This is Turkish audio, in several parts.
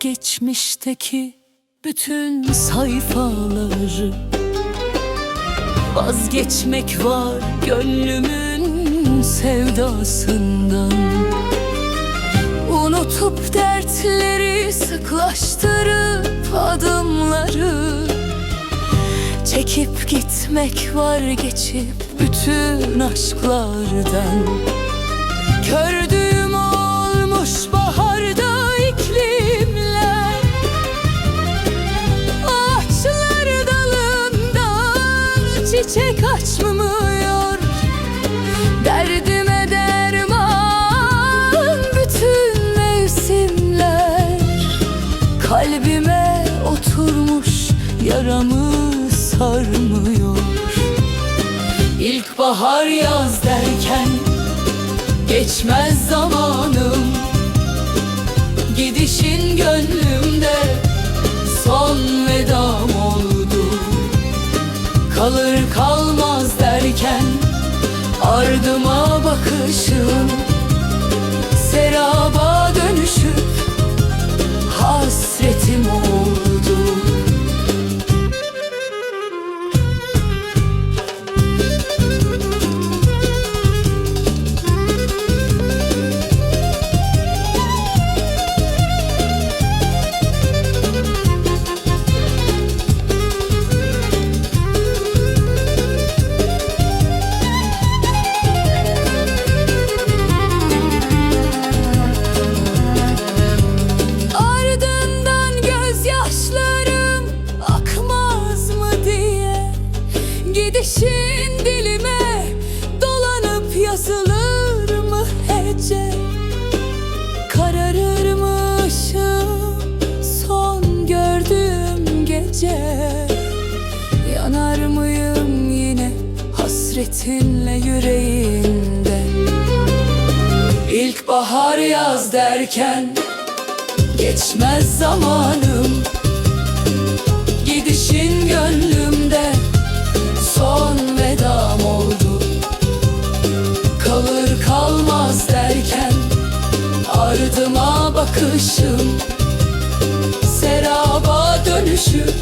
geçmişteki bütün sayfaları. Vazgeçmek var gönlümün sevdasından. Unutup dertleri sıklaştırıp adımları. Çekip gitmek var geçip bütün aşklardan. Kördüğüm çiçek açmıyor. Derdime derman bütün mevsimler. Kalbime oturmuş yaramı sarmıyor. İlkbahar yaz derken geçmez zamanım. Gidişin gönlümde ardıma bakışım Gidişin dilime dolanıp yazılır mı hece? Kararır mı son gördüğüm gece. Yanar mıyım yine hasretinle yüreğinde? İlkbahar yaz derken Geçmez zamanım kalmaz derken Ardıma bakışım Seraba dönüşüp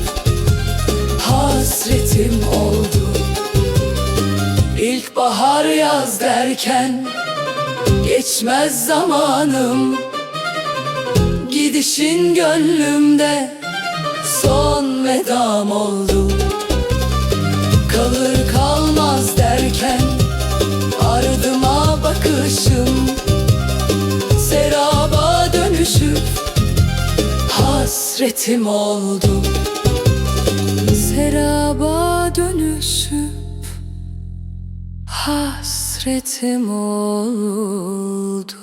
Hasretim oldu. İlkbahar yaz derken Geçmez zamanım. Gidişin gönlümde son vedam oldu hasretim oldu. Seraba dönüşüp hasretim oldu